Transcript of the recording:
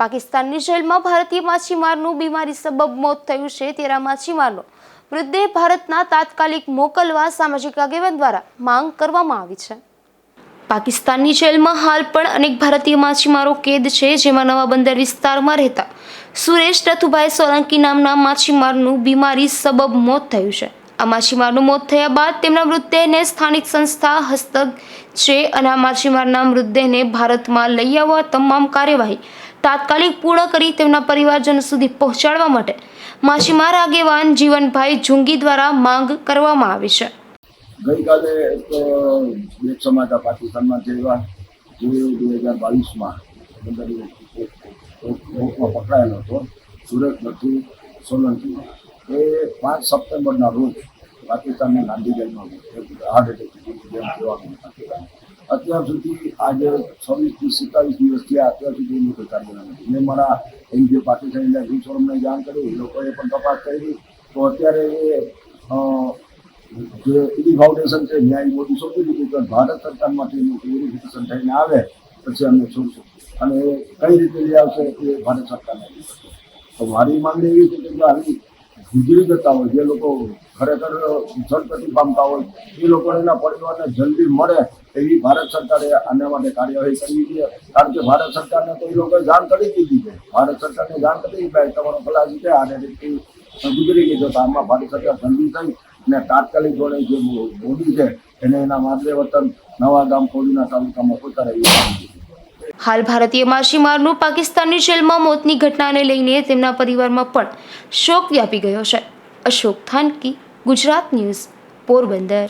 પાકિસ્તાનની જેલમાં ભારતીય માછીમારનું બીમારી સબબ મોત થયું છે. તેરા માછીમારનો મૃતદેહ ભારતના તાત્કાલિક મોકલવા સામાજિક આગેવાન દ્વારા માંગ કરવામાં આવી છે. પાકિસ્તાનની જેલમાં હાલ પણ અનેક ભારતીય માછીમારો કેદ છે, જેમાં નવા બંદર વિસ્તારમાં રહેતા સુરેશ રથુભાઈ સોલંકી નામના માછીમારનું બીમારી સબબ મોત થયું છે. આ માછીમારનું મોત થયા બાદ તેમના મૃતદેહને સ્થાનિક સંસ્થા હસ્તક છે અને આ માછીમારના મૃતદેહને ભારતમાં લઈ આવવા તમામ કાર્યવાહી તાત્કાલિક પૂર્ણ કરી તેમના પરિવારજનો સુધી પહોંચાડવા માટે માછીમાર આગેવાન જીવનભાઈ જુંગી દ્વારા માંગ કરવામાં આવી છે. ગઈકાલે એક સમાચાર પાકિસ્તાનમાં થયેલા જે બે હજાર બાવીસમાં અંદર પકડાયેલો હતો. સુરત નથી એ પાંચ સપ્ટેમ્બરના રોજ પાકિસ્તાનના ગાંધી જેલમાં હાર્ટ એટેક જેમ હતું. અત્યાર સુધી આજે છવ્વીસથી સત્તાવીસ દિવસ થયા, અત્યાર સુધી એનું કોઈ કાર્યવાહી નથી. મેં મારા એનજીઓ જે ગ્રીન ફોરમને જાણ કરી, એ લોકોએ પણ તપાસ કરી. તો અત્યારે એ જે ઈડી ફાઉન્ડેશન છે, ન્યાય મોદી સોંપી દીધું કે ભારત સરકારમાંથી એનું વેરિફિકેશન થઈને આવે, પછી અમે છોડશું. અને એ કઈ રીતે લઈ આવશે એ ભારત સરકારને તો મારી માંગણી એવી છે કે જો આવી ગુજરી જતા હોય, જે લોકો ખરેખર સદગતિ પામતા હોય, એ લોકોને એના પરિવારને જલ્દી મળે એવી ભારત સરકારે આના માટે કાર્યવાહી કરવી જોઈએ કારણ કે ભારત સરકારને તો એ લોકોએ જાણ કરી દીધી છે ભારત સરકારને જાણ કરી દીધી તમારો ખલાસી છે આ રીતે ગુજરી ગઈ તો આમાં ભારત સરકાર જલ્દી થઈ અને તાત્કાલિક ધોરણે જે મોદી છે, એને એના માદરે વતન નવા ગામ કોડીના તાલુકામાં પોતા એવી છે. હાલ ભારતીય માછીમારનું પાકિસ્તાનની જેલમાં મોતની ઘટનાને લઈને તેમના પરિવારમાં પણ શોક વ્યાપી ગયો છે. અશોક થાનકી, ગુજરાત ન્યૂઝ, પોરબંદર.